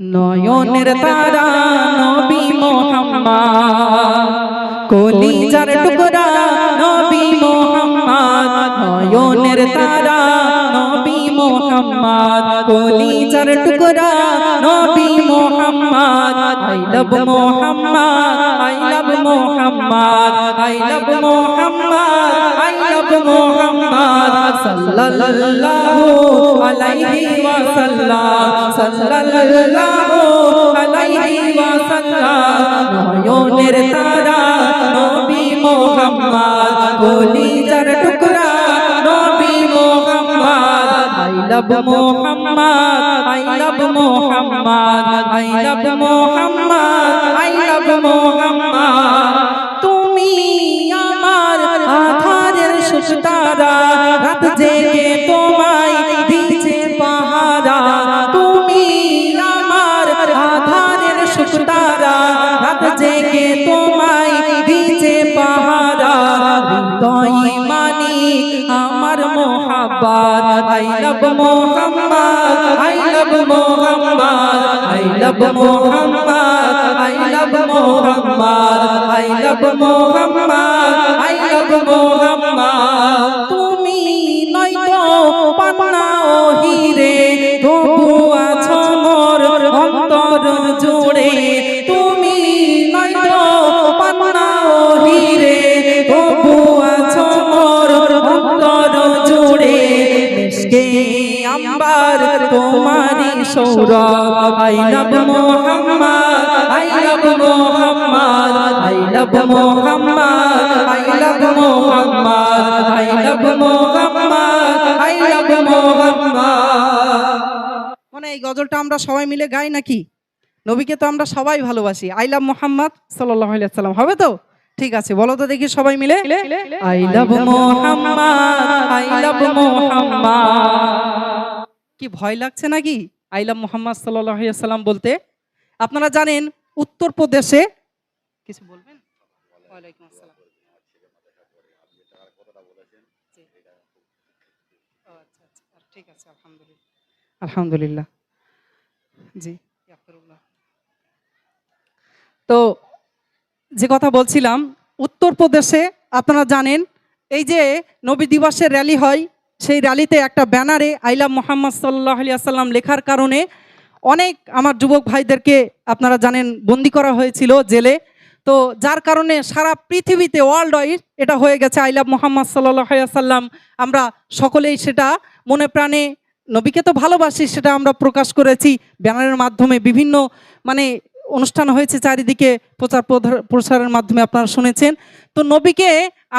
নয়নের তারা নবী মোহাম্মদ। কলিজার টুকরা নবী মোহাম্মদ। নয়নের তারা নবী মোহাম্মদ। কলিজার টুকরা নবী Muhammad. I love Muhammad, I love Muhammad, I love Muhammad. Muhammad সাল্লাল্লাহু আলাইহি ওয়াসাল্লাম। সাল্লাল্লাহু আলাইহি ওয়াসাল্লাম। নয়নের তারা নবী মোহাম্মদ। কলিজার টুকরা নবী Muhammad. I love Muhammad I love Muhammad I love Muhammad I love Muhammad. সুস্তারা রাত জেগে তোমায় দিছে পাহারা। তুমি আমার আধারের সুস্তারা রাত জেগে তোমায় দিছে পাহারা। হৃদয় মানি আমার মোহাব্বত, I love Muhammad, I love Muhammad, I love Muhammad, I love Muhammad, I love Muhammad. Muhammad. তুমি নয়তো পান্না ও হিরে তবু আছো মোর অন্তর জুড়ে। তুমি নয়তো পান্না ও হিরে তবু আছো মোর অন্তর জুড়ে। মিশকে আম্বার তোমারি Sourav. I love Muhammad I love Muhammad I love Muhammad. গজলটা আমরা সবাই মিলে গাই নাকি? নবীকে তো আমরা সবাই ভালোবাসি। আই লাভ মোহাম্মদ সাল্লাহ সাল্লাম হবে তো? ঠিক আছে বলো তো দেখি সবাই মিলে। I love Muhammad I love Muhammad. কি ভয় লাগছে নাকি? আই লাভ মোহাম্মদ সাল্লাহ সাল্লাম বলতে? আপনারা জানেন উত্তরপ্রদেশে কিছু বলবেন? ওয়ালাইকুম আসসালাম। আচ্ছা, আচ্ছা। ঠিক আছে আলহামদুলিল্লাহ আলহামদুলিল্লাহ। জি। তো যে কথা বলছিলাম উত্তরপ্রদেশে আপনারা জানেন এই যে নবী দিবসের র্যালি হয় সেই র্যালিতে একটা ব্যানারে আইলাম মোহাম্মদ সাল্লাহ সাল্লাম লেখার কারণে অনেক আমার যুবক ভাইদেরকে আপনারা জানেন বন্দি করা হয়েছিল জেলে। তো যার কারণে সারা পৃথিবীতে ওয়ার্ল্ড ওয়াইড এটা হয়ে গেছে আইলাভ মোহাম্মদ সাল্লাহ সাল্লাম আমরা সকলেই সেটা মনে প্রাণে নবীকে তো ভালোবাসি, সেটা আমরা প্রকাশ করেছি ব্যানারের মাধ্যমে, বিভিন্ন মানে অনুষ্ঠান হয়েছে চারিদিকে, প্রচার প্রসারের মাধ্যমে আপনারা শুনেছেন। তো নবীকে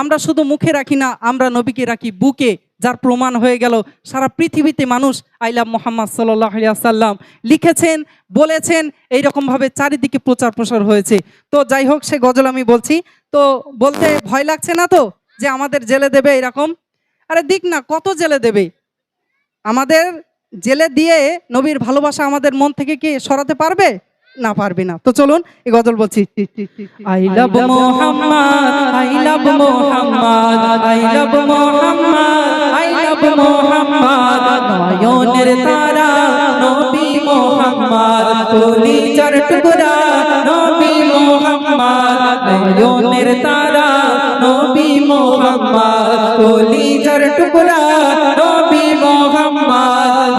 আমরা শুধু মুখে রাখি না, আমরা নবীকে রাখি বুকে, যার প্রমাণ হয়ে গেল, সারা পৃথিবীতে মানুষ আইলাম মোহাম্মদ সাল্লাম লিখেছেন, বলেছেন এই এইরকমভাবে চারিদিকে প্রচার প্রসার হয়েছে। তো যাই হোক, সে গজল আমি বলছি। তো বলতে ভয় লাগছে না তো, যে আমাদের জেলে দেবে এরকম? আরে দিক না, কত জেলে দেবে? আমাদের জেলে দিয়ে নবীর ভালোবাসা আমাদের মন থেকে কি সরাতে পারবে? না পারবে না। তো চলুন এই গজল বলছি। নবী মোহাম্মদ। নয়নের তারা নবী মোহাম্মদ কলিজার টুকরা নবী Mohammad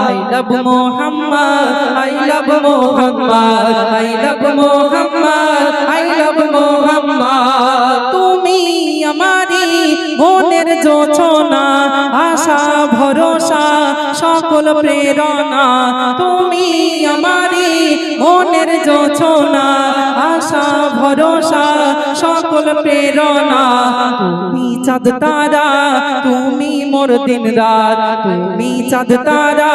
I love Muhammad, I love Muhammad, I love Muhammad, I love Muhammad তুমি আমারি মনের যোচনা, আশা, ভরসা, সকল প্রেরণা। তুমি আমারি মনের যোচনা, আশা, ভরসা, সকল প্রেরণা। তুমি চাঁদ তারা, তুমি মোর দিন রাত। তুমি চাঁদ তারা,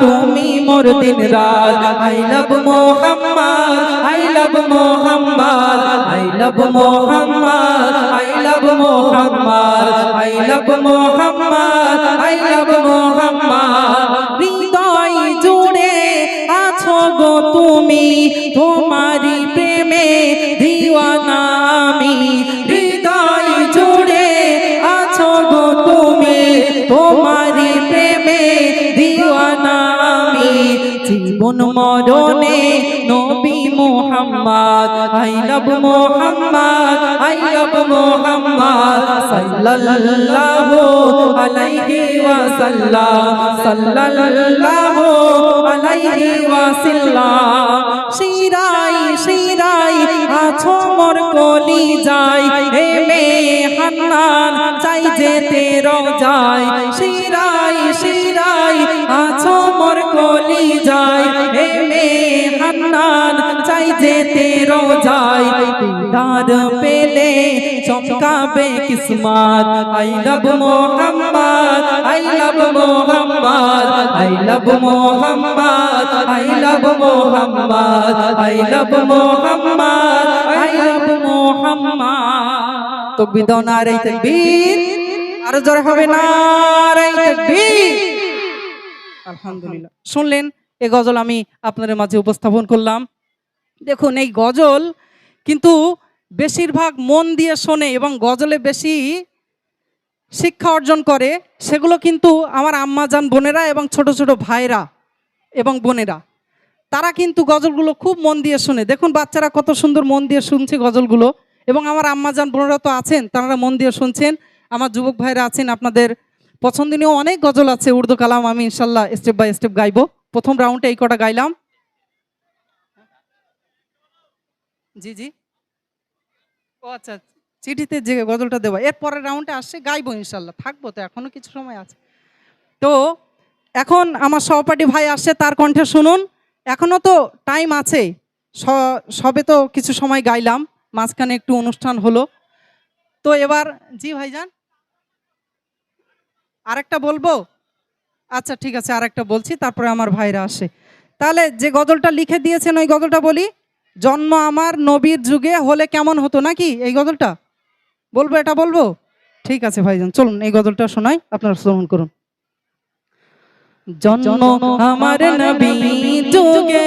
তুমি মোর দিন রাত। I love Muhammad, I love Muhammad, I love Muhammad, I love Muhammad I love Muhammad I love Muhammad. হৃদয় জুড়ে আছো গো তুমি তোমারি প্রেমে দিওয়ানা জীবন মরণে নবী Muhammad I love Muhammad I love Muhammad, সাল্লাল্লাহু আলাইহি ওয়াসাল্লাম, সাল্লাল্লাহু আলাইহি ওয়াসাল্লাম। শিরাই শিরাই আছো মোর কলি যাই, হে মে হান্নান চাই যেতে রোজাই শিরাই শিরাই আছো মোর কলি যাই হে মে হান্নান, চাই যেতে রোজাই দিদার পেলে চমকাবে কিসমত। I love Muhammad, I love Muhammad, I love Muhammad, I love Muhammad, I love Muhammad, I love Muhammad. তো বিদন আর এই তাকবীর। আরও জোরে হবে না আর এই তাকবীর। আলহামদুলিল্লাহ। শুনলেন, এ গজল আমি আপনাদের মাঝে উপস্থাপন করলাম। দেখুন, এই গজল কিন্তু বেশিরভাগ মন দিয়ে শোনে এবং গজলে বেশি শিক্ষা অর্জন করে। সেগুলো কিন্তু আমার আম্মাজান বোনেরা এবং ছোট ছোট ভাইরা এবং বোনেরা, তারা কিন্তু গজলগুলো খুব মন দিয়ে শুনে। দেখুন, বাচ্চারা কত সুন্দর মন দিয়ে শুনছে গজলগুলো। এবং আমার আম্মাজান বোনেরা তো আছেন, তারা মন দিয়ে শুনছেন। আমার যুবক ভাইরা আছেন, আপনাদের পছন্দনীয় অনেক গজল আছে, উর্দু কালাম আমি ইনশাল্লাহ স্টেপ বাই স্টেপ গাইবো। প্রথম রাউন্ডে এই কটা গাইলাম। জি জি। ও আচ্ছা চিঠিতে যে গজলটা দেবো এর পরের রাউন্ডে আসছে গাইবো ইনশাল্লাহ, থাকব তো, এখনও কিছু সময় আছে। তো, এখন আমার সহপাঠী ভাই আসছে, তার কণ্ঠে শুনুন। এখনও তো টাইম আছে সবে তো কিছু সময় গাইলাম, মাঝখানে একটু অনুষ্ঠান হলো। তো এবার, জি ভাইজান? আরেকটা বলব? আচ্ছা ঠিক আছে আরেকটা বলছি তারপরে আমার ভাইরা আসে। তাহলে যে গজলটা লিখে দিয়েছেন ওই গজলটা বলি? জন্ম আমার নবীর যুগে হলে কেমন হতো নাকি এই গজলটা? বলব এটা বলব? ঠিক আছে ভাইজান চলুন এই গজলটা শোনাই আপনারা শ্রবণ করুন। জন্ম আমার নবী যুগে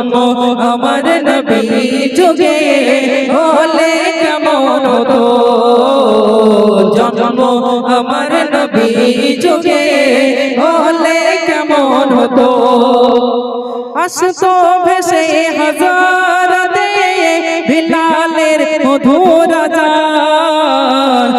জন্ম আমার নবী যুগে। হলে কেমন হতো? জন্ম আমার নবী যুগে। হলে কেমন হতো? আসতো ভেসে হাজার দে বিলালের মধুর আজান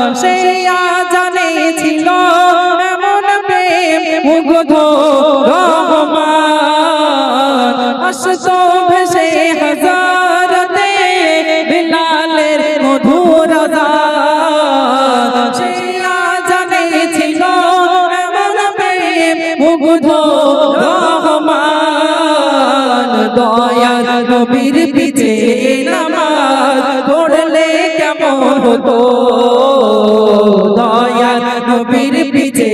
নবীর পিছে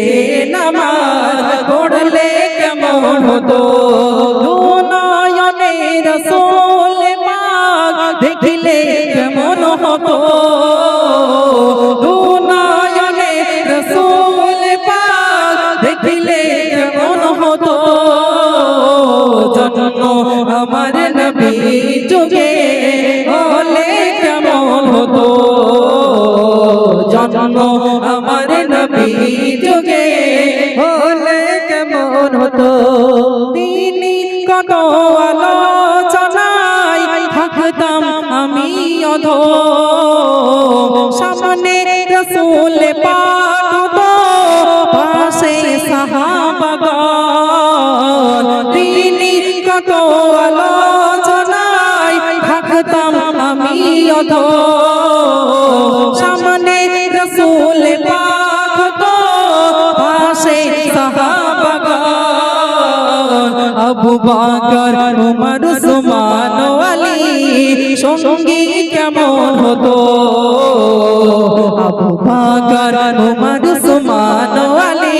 যুগে হলে কেমন হতো? তিনি কত আলোচনায় থাকতাম আমি অধ। সামনে রসুল পাক পাশে সাহাবাগণ তিনি কত আলোচনায় থাকতাম আমি অধ। বাকর উমর উসমান আলী, সঙ্গী কেমন হতো? আবু বাকর উমর উসমান আলী,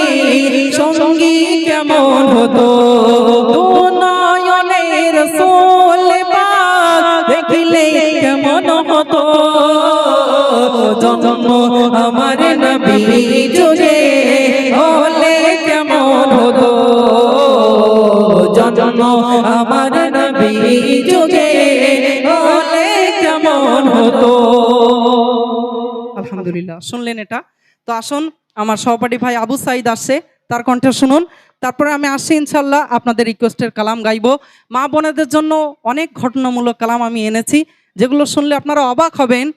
সঙ্গী কেমন হতো? কেমন হতো? জন্ম আমার নবী আমার নবী যুগে হলে কেমন হতো? আলহামদুলিল্লাহ, শুনলেন এটা? তো আসুন, আমার সহপাঠী ভাই আবু সাইদ আসছে, তার কণ্ঠে শুনুন। তারপরে আমি আসছি ইনশাল্লাহ আপনাদের রিকোয়েস্টের কালাম গাইবো। মা বোনেদের জন্য অনেক ঘটনামূলক কালাম আমি এনেছি, যেগুলো শুনলে আপনারা অবাক হবেন।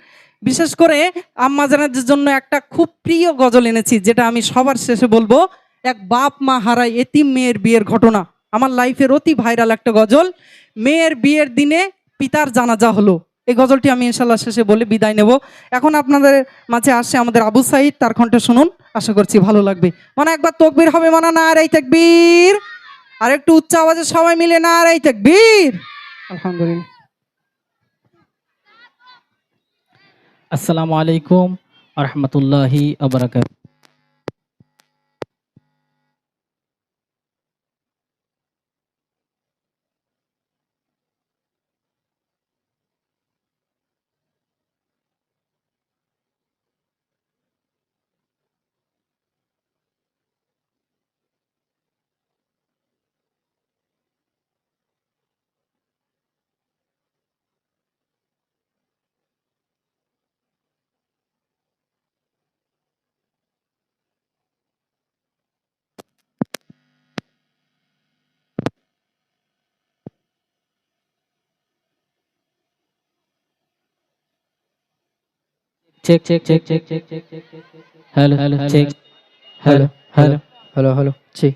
বিশেষ করে আম্মা জানাদের জন্য একটা খুব প্রিয় গজল এনেছি, যেটা আমি সবার শেষে বলব, এক বাপ মা হারায় এতিম মেয়ের বিয়ের ঘটনা। আমার লাইফের অতি ভাইরাল একটা গজল, মেয়ের বিয়ের দিনে পিতার জানাজা হলো। এই গজলটি আমি ইনশাল্লাহ শেষে বলে বিদায় নেব। এখন আপনাদের মাঝে আসছে আমাদের আবু সাইদ, তার কণ্ঠে শুনুন। আশা করছি ভালো লাগবে। মানে একবার তকবির হবে মানে না আর এই তাকবীর। আর একটু উচ্চ আওয়াজে সবাই মিলে না আর এই তাকবীর। আলহামদুলিল্লাহ। আসসালামু আলাইকুম রহমতুল্লাহি আবরাকাত check check check check check check check hello hello check hello hello hello hello ঠিক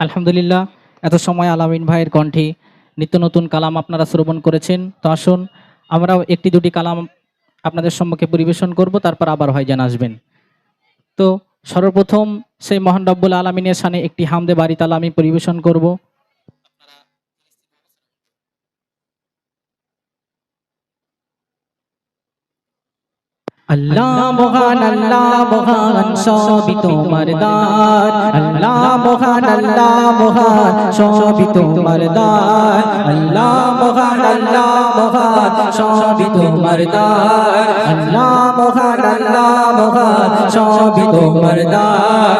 আলহামদুলিল্লাহ এত সময় আলামিন ভাইয়ের কণ্ঠে নিত্য নতুন কালাম আপনারা শ্রবণ করেছেন। তো আসুন আমরাও একটি দুটি কালাম আপনাদের সম্মুখে পরিবেশন করব তারপর আবার হয় ভাইজান আসবেন। তো সর্বপ্রথম সেই মহান রব্বুল আলমিনের সানে একটি হামদে বাড়ি তালা আমি পরিবেশন করব। আল্লাহ মহান আল্লাহ মহান, সবই তোমার দান। আল্লাহ মহান আল্লাহ মহান, সবই তোমার দান। আল্লাহ মহান আল্লাহ মহান, সবই তোমার দান। আল্লাহ মহান আল্লাহ মহান, সবই তোমার দান।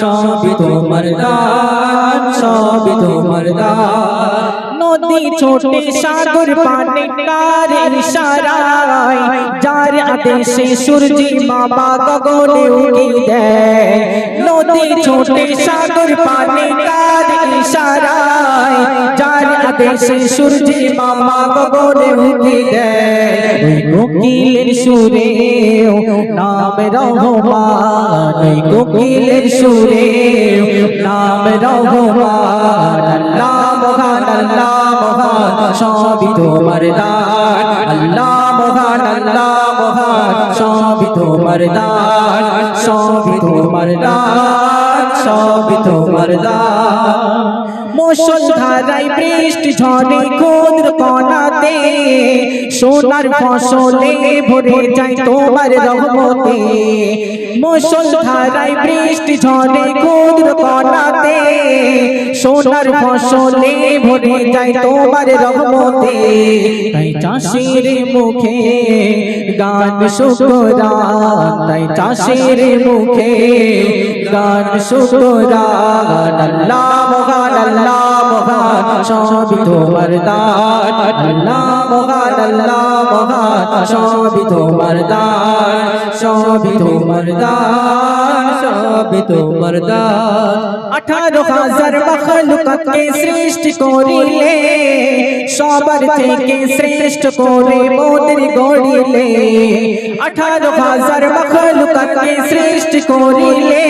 সবই তোমার দান, সবই তোমার দান। নদী ছোটে সাগর পানে কার ইশারায় যার আদেশে সূর্যি বাবা গগনে উঠি দেয়। নদী ছোটে সাগর পানে কার ইশারায় আদেশে সূর্য বাবা গগনে উঠি দেয়। কোকিলের সুরে নাম রহমান কোকিলের সুরে নাম রহমান। আল্লাহ মহান আল্লাহ মহান, সবই তোমার দান। আল্লাহ মহান আল্লাহ মহান, সবই তোমার দান। সবই তোমার দান, সবই তোমার দান। মুসল ধারাই বৃষ্টি ঝড়ে ক্ষুদ্র কণাতে, সোনার ফসলে ভরে যায় তোমার রহমতে। মুসলধারাই বৃষ্টি ঝড়ে ক্ষুদ্র কণাতে, সোনার ফসলে ভরে যায় তোমার রহমতে। তাই চাষের মুখে গান শুকরান তাই চাষের মুখে গান শুকরান আল্লাহ মহান আল্লাহ মহান, সবই তোমার দান। আল্লাহ মহান আল্লাহ মহান, সবই তোমার দান। সবই তোমার দান, সবই তোমার দান। আঠারো হাজার সৃষ্টি করিলে সবার থেকে শ্রেষ্ঠ করে মোদের গড়িলে আঠারো হাজার মখলুককে সৃষ্টি করিলে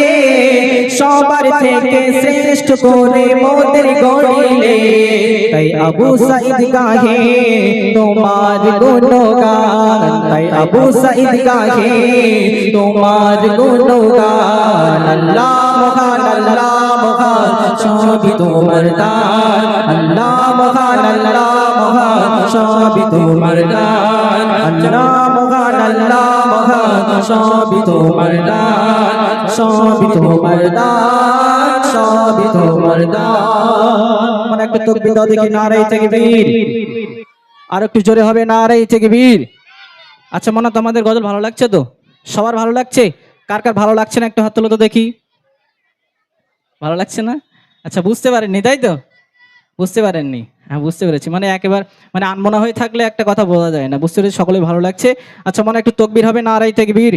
সবার থেকে শ্রেষ্ঠ করে মোদের গড়িলে। তাই আবু সাইদ গাহে তোমার গুণগান, তাই আবু সাইদ গাহে তোমার গুণগান, আল্লাহ মহান আল্লাহ, মহান সবই তোমার দান আল্লাহ মহান আল্লাহ, মহান সবই তোমার দান আল্লাহ মহান আল্লাহ, মহান সবই তোমার দান সবই তোমার দান সবই তোমার দান মানে একটা তকবীর দাও দেখি নারাই থেকে বীর আর একটু জোরে হবে নারাই থেকে বীর আচ্ছা মনে, তোমাদের গজল ভালো লাগছে তো? সবার ভালো লাগছে? কার কার ভালো লাগছে না, একটু হাত তুলো তো দেখি। ভালো লাগছে না? আচ্ছা বুঝতে পারেননি, তাই তো? বুঝতে পারেননি। হ্যাঁ বুঝতে পেরেছি। মানে একেবারে মানে আনমনা হয়ে থাকলে একটা কথা বোঝা যায় না। বুঝতে পেরেছি সকলে ভালো লাগছে। আচ্ছা মনে একটু তকবির হবে, নারাই থেকে বীর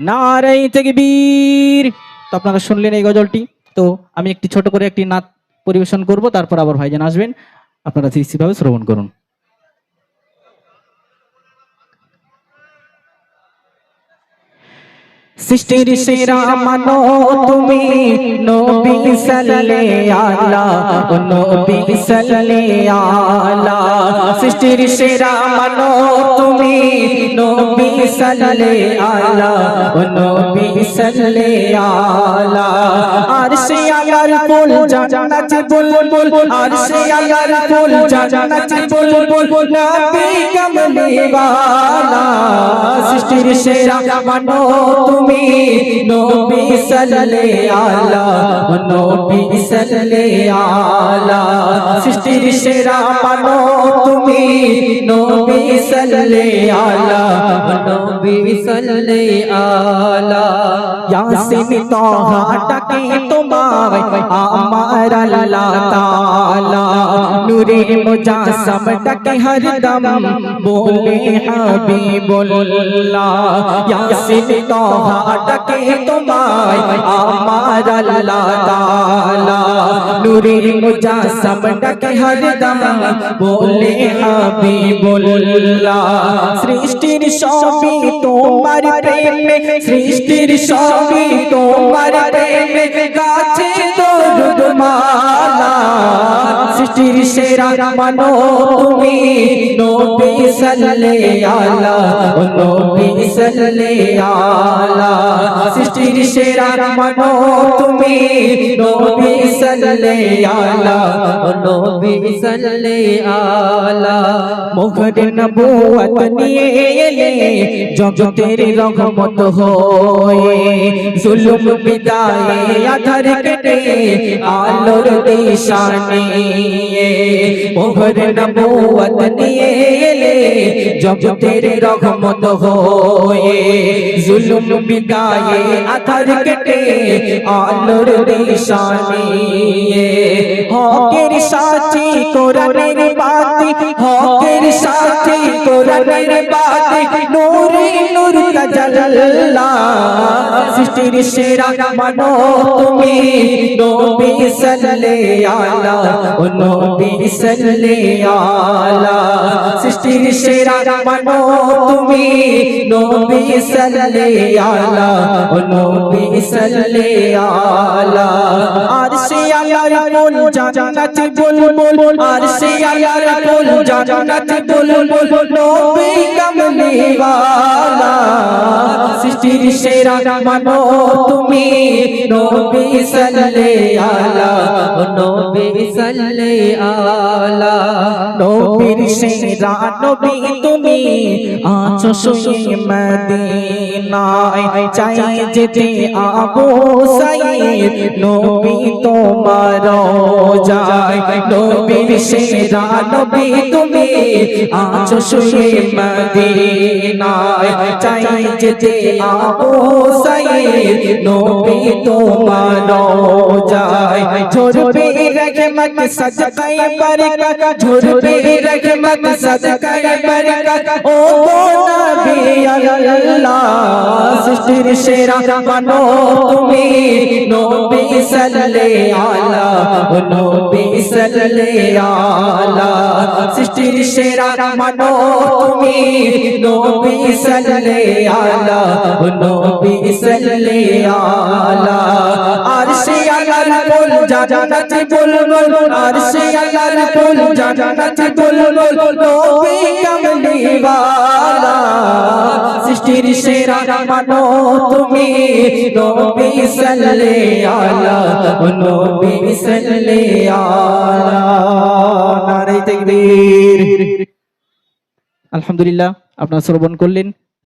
নারাই থেকে বীর তো আপনারা শুনলেন এই গজলটি। তো আমি একটি ছোট করে একটি নাচ পরিবেশন করব, তারপর আবার ভাইজান আসবেন। আপনারা দৃষ্টিভাবে শ্রবণ করুন। সৃষ্টির সেরা মানো তুমি নবী সাল্লে আলা ও নবী সাল্লে আলা সৃষ্টির সেরা মানো তুমি নবী সাল্লে আলা ও নবী সাল্লে আলা আর সে আলার ফুল জান্নাত বুলবুল আর সে আলার ফুল জান্নাত বুলবুল নবী কমলে वाला সৃষ্টির সেরা মানো তুমি নবী নবী সালে আলা, নবী সালে আলা। সৃষ্টির সেরা মানো তুমি, নবী সালে আলা, নবী সালে আলা। ইয়াসিন তোহা ডাকে তোমায় আমার আল্লাহ তাআলা। নূরে মুজাসম ডাকে হরদম বলে হাবিবুল্লাহ। ইয়াসিন তোহা ডাকে তোমায় আমার আল্লাহ তাআলা নূরে মুজাসম ডাকে হরদম বলে হাবিবুল্লাহ সৃষ্টির সবই তোমার প্রেমে সৃষ্টির সবই তোমার প্রেমে গাছে দরুদ মার সৃষ্টির সেরা মানো তুমি। নবী সাল্লে আলা ও নবী সাল্লে আলা সৃষ্টির সেরা মানো তুমি। নবী সাল্লে আলা ও নবী সাল্লে আলা মুখর নবুয়ত নিয়ে এলে জগতের রহমত হয়ে, জুলুম বিদায়ে আধার কেটে আলোর দিশা নিয়ে মোহর নবুয়ত নিয়ে এলে জগতের রহমত হয়ে জুলুম বিদায়ে আধার কেটে আলোর দিশা হকের সাথী কোরআনের বাতি হকের সাথী কোরআনের বাতি নূরে নূর তাজাল্লা সৃষ্টির সেরা মানো তুমি নবী সাল্লে আলা ও নবী সাল্লে আলা। সৃষ্টির সেরা মানো তুমি, নবী সাল্লে আলা, ও নবী সাল্লে আলা। আর সে আলার ফুল জান্নাত বুলবুল, আর সে আলার ফুল জান্নাত বুলবুল, নবী वाला সৃষ্টির সেরা মানো তুমি, নবী সাল্লে আলা নবী সাল্লে আলা নবীর সেরা নবী তুমি। আছো শুয়ে মদিনায়, চাই যেতে আবু সাইদ। নবী তোমার যায় নবীর সেরা নবী তুমি। আছো শুয়ে মদিনায় চাই যেতে আবু সাইদ, নবী তোমার যায়। ঝরবে রহমত সদকায়ে বরকত, ঝরবে রহমত সদকায়ে বরকত। ও নবী আল্লাহ সৃষ্টির সেরা মানো তুমি। নবী সাল্লে আলা তুমি। নবী সাল্লে আলা, নবী সাল্লে আলা। আর সে আলার বল জান্নাত বল বুলবুল আরশে আল্লাহর ফুল জান্নাতে বুলবুল নবী কামলিওয়ালা সৃষ্টির সেরা মানো তুমি, নবী সাল্লে আলা, নবী সাল্লে আলা। নারে তাকবীর। আলহামদুলিল্লাহ। আপনারা শ্রবণ করলেন।